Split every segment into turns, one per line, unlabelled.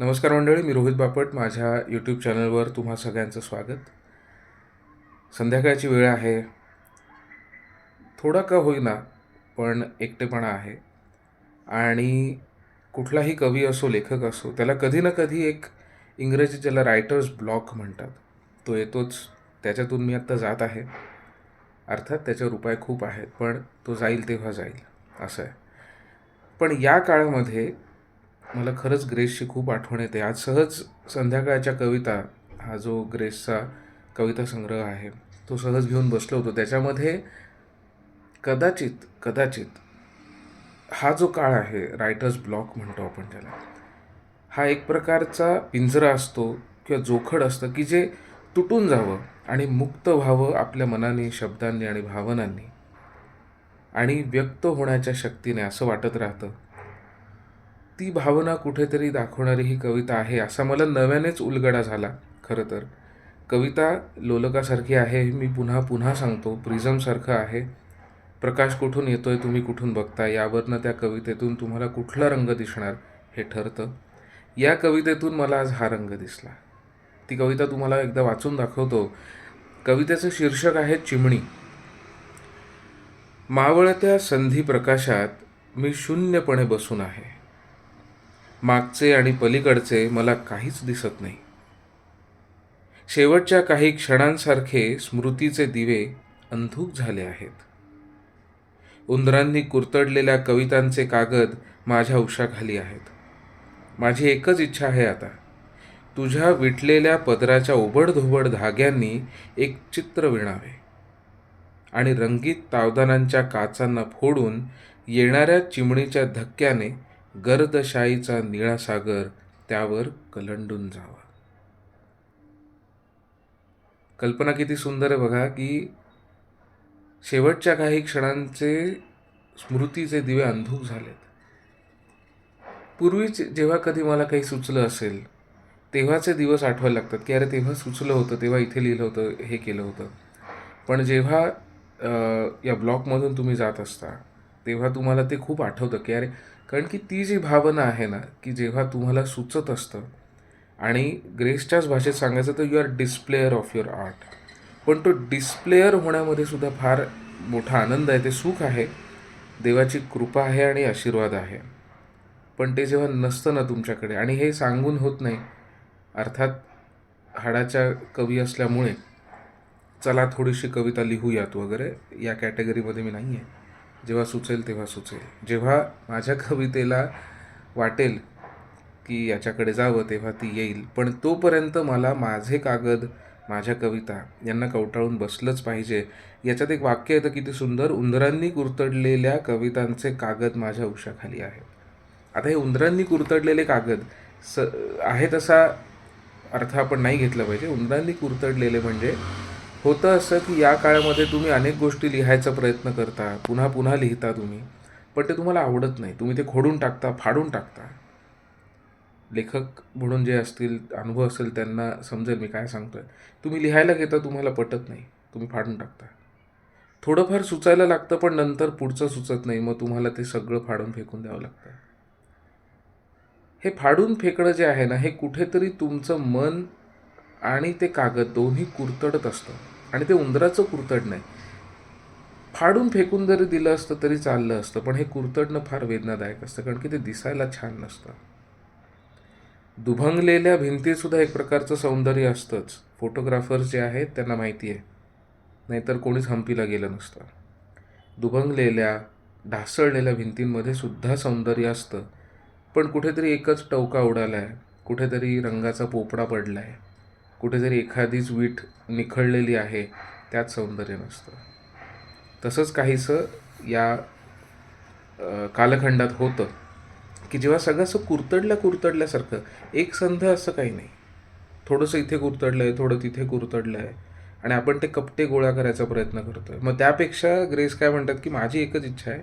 नमस्कार मंडळी मी रोहित बापट. माझ्या यूट्यूब चॅनलवर तुम्हा सगळ्यांचं स्वागत. संध्याकाळची वेळ आहे. थोडा का होईना पण एकटेपणा आहे. आणि कुठलाही कवी असो लेखक असो त्याला कधी ना कधी एक इंग्रजीत ज्याला रायटर्स ब्लॉक म्हणतात तो येतोच. त्याच्यातून मी आत्ता जात आहे. अर्थात त्याच्यावर उपाय खूप आहेत पण तो जाईल तेव्हा जाईल असं आहे. पण या काळामध्ये मला खरंच ग्रेसची खूप आठवण येते. आज सहज संध्याकाळच्या कविता हा जो ग्रेसचा कविता संग्रह आहे तो सहज घेऊन बसलो होतो. त्याच्यामध्ये कदाचित कदाचित हा जो काळ आहे रायटर्स ब्लॉक म्हणतो आपण त्याला हा एक प्रकारचा पिंजरा असतो किंवा जोखड असतं की जे तुटून जावं आणि मुक्त व्हावं आपल्या मनाने शब्दांनी आणि भावनांनी आणि व्यक्त होण्याच्या शक्तीने असं वाटत राहतं. ती भावना कुठेतरी दाखवणारी ही कविता आहे असा मला नव्यानेच उलगडा झाला खरं तर. कविता लोलकासारखी आहे मी पुन्हा पुन्हा सांगतो प्रिझमसारखं आहे. प्रकाश कुठून येतो आहे तुम्ही कुठून बघता यावरनं त्या कवितेतून तुम्हाला कुठला रंग दिसणार हे ठरतं. या कवितेतून मला आज हा रंग दिसला. ती कविता तुम्हाला एकदा वाचून दाखवतो. कवितेचं शीर्षक आहे चिमणी. मावळत्या संधी प्रकाशात मी शून्यपणे बसून आहे. मागचे आणि पलीकडचे मला काहीच दिसत नाही. शेवटच्या काही क्षणांसारखे स्मृतीचे दिवे अंधूक झाले आहेत. उंदरांनी कुरतडलेल्या कवितांचे कागद माझ्या उशाखाली आहेत. माझी एकच इच्छा आहे आता. तुझ्या विटलेल्या पदराच्या ओबडधोबड धाग्यांनी एक चित्र विणावे. आणि रंगीत तावदानांच्या काचांना फोडून येणाऱ्या चिमणीच्या धक्क्याने गर्दशाईचा निळा सागर त्यावर कलंडून जावा. कल्पना किती सुंदर आहे बघा की शेवटच्या काही क्षणांचे स्मृतीचे दिवे अंधूक झालेत. पूर्वीच जेव्हा कधी मला काही सुचलं असेल तेव्हाचे दिवस आठवायला लागतात की अरे तेव्हा सुचलं होतं तेव्हा इथे लिहिलं होतं हे केलं होतं. पण जेव्हा या ब्लॉकमधून तुम्ही जात असता तेव्हा तुम्हाला ते खूप आठवतं की अरे कारण की ती जी भावना आहे ना की जेव्हा तुम्हाला सुचत असतं आणि ग्रेसच्याच भाषेत सांगायचं तर you are displayer of your art पण तो डिस्प्लेअर होण्यामध्ये सुद्धा फार मोठा आनंद आहे ते सुख आहे देवाची कृपा आहे आणि आशीर्वाद आहे. पण ते जेव्हा नसतं ना तुमच्याकडे आणि हे सांगून होत नाही अर्थात हाडाच्या कवी असल्यामुळे चला थोडीशी कविता लिहूयात वगैरे या कॅटेगरीमध्ये मी नाही आहे जेव्हा सुचेल तेव्हा सुचेल. जेव्हा माझ्या कवितेला वाटेल की याच्याकडे जावं तेव्हा ती येईल. पण तोपर्यंत मला माझे कागद माझ्या कविता यांना कवटाळून बसलंच पाहिजे. याच्यात एक वाक्य येतं किती सुंदर उंदरांनी कुरतडलेल्या कवितांचे कागद माझ्या उशाखाली आहेत. आता हे उंदरांनी कुरतडलेले कागद स आहे तसा अर्थ आपण नाही घेतला पाहिजे. उंदरांनी कुरतडलेले म्हणजे होतं असं की या काळामध्ये तुम्ही अनेक गोष्टी लिहायचा प्रयत्न करता पुन्हा पुन्हा लिहिता तुम्ही पण ते तुम्हाला आवडत नाही. तुम्ही ते खोडून टाकता फाडून टाकता. लेखक म्हणून जे असतील अनुभव असेल त्यांना समजेल मी काय सांगतोय. तुम्ही लिहायला घेता तुम्हाला पटत नाही. तुम्ही फाडून टाकता. थोडंफार सुचायला लागतं पण नंतर पुढचं सुचत नाही. मग तुम्हाला ते सगळं फाडून फेकून द्यावं लागतं. हे फाडून फेकणं जे आहे ना हे कुठेतरी तुमचं मन आणि ते कागद दोन्ही कुरतडत असतं. आणि ते उंदराचं कुरतड नाही. फाडून फेकून जरी दिलं असतं तरी चाललं असतं पण हे कुरतडणं फार वेदनादायक असतं कारण की ते दिसायला छान नसतं. दुभंगलेल्या भिंतीसुद्धा एक प्रकारचं सौंदर्य असतंच. फोटोग्राफर्स जे आहेत त्यांना माहिती आहे. नाहीतर कोणीच हम्पीला गेलं नसतं. दुभंगलेल्या ढासळलेल्या भिंतींमध्ये सुद्धा सौंदर्य असतं. पण कुठेतरी एकच टवका उडाला आहे कुठेतरी रंगाचा पोपडा पडला आहे कुठेतरी एखादीच वीट निखळलेली आहे त्यात सौंदर्य नसतं. तसंच काहीसं या कालखंडात होतं की जेव्हा सगळं असं कुरतडल्या कुरतडल्यासारखं एक संध असं काही नाही. थोडंसं इथे कुरतडलं आहे थोडं तिथे कुरतडलं आहे आणि आपण ते कपटे गोळा करायचा प्रयत्न करतो आहे मग त्यापेक्षा ग्रेस काय म्हणतात की माझी एकच इच्छा आहे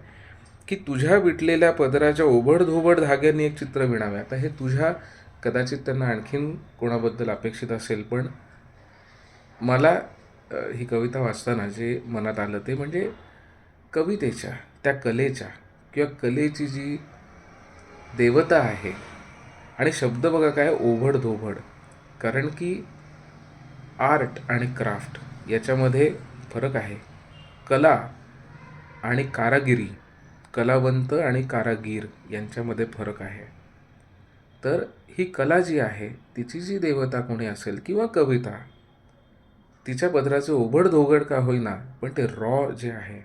की तुझ्या विटलेल्या पदराच्या ओबडधोबड धाग्यांनी एक चित्र विणावे. आता हे तुझ्या कदाचित त्यांना आणखीन कोणाबद्दल अपेक्षित असेल पण मला ही कविता वाचताना जे मनात आलं ते म्हणजे कवितेच्या त्या कलेच्या किंवा कलेची जी देवता आहे आणि शब्द बघा काय ओभड धोबड कारण की आर्ट आणि क्राफ्ट याच्यामध्ये फरक आहे. कला आणि कारागिरी कलावंत आणि कारागीर यांच्यामध्ये फरक आहे. तर ही कला जी आहे तिची जी देवता कोणी असेल किंवा कविता तिच्या पदराचे ओबड धोगड का होईना पण ते रॉ जे आहे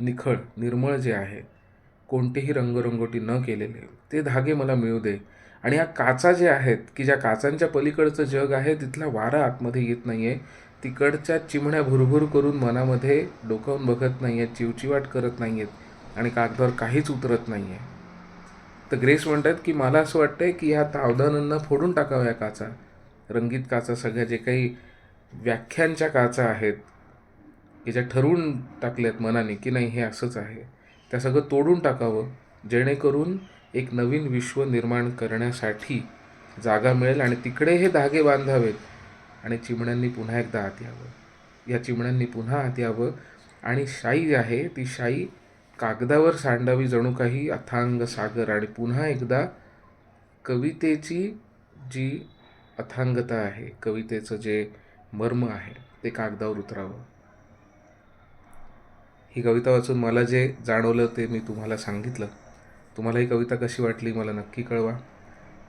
निखळ निर्मळ जे आहे कोणतेही रंगरंगोटी न केलेले ते धागे मला मिळू दे. आणि या काचा जे आहेत की ज्या काचांच्या पलीकडचं जग आहे तिथला वारा आतमध्ये येत नाही आहे तिकडच्या चिमण्या भुरभुर करून मनामध्ये डोकावून बघत नाही आहेत चिवचिवाट करत नाही आहेत आणि कागदावर काहीच उतरत नाही आहे तर ग्रेस म्हणतात की मला असं वाटतंय की ह्या तावदानांना फोडून टाकाव्या काचा. रंगीत काचा सगळ्या जे काही व्याख्यांच्या काचा आहेत की ज्या ठरवून टाकल्यात मनाने की नाही हे असंच आहे. त्या सगळं तोडून टाकावं जेणेकरून एक नवीन विश्व निर्माण करण्यासाठी जागा मिळेल आणि तिकडे हे धागे बांधावेत आणि चिमण्यांनी पुन्हा एकदा आत यावं. या चिमण्यांनी पुन्हा आत यावं आणि शाई आहे ती शाई कागदावर सांडावी जणू काही अथांग सागर आणि पुन्हा एकदा कवितेची जी अथांगता आहे कवितेचं जे मर्म आहे ते कागदावर उतरावं. ही कविता वाचून मला जे जाणवलं ते मी तुम्हाला सांगितलं. तुम्हाला ही कविता कशी वाटली मला नक्की कळवा.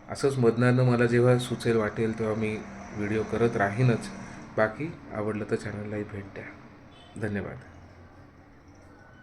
असंच मधनानं मला जेव्हा सुचेल वाटेल तेव्हा मी व्हिडिओ करत राहीनच. बाकी आवडलं तर चॅनललाही भेट द्या. धन्यवाद.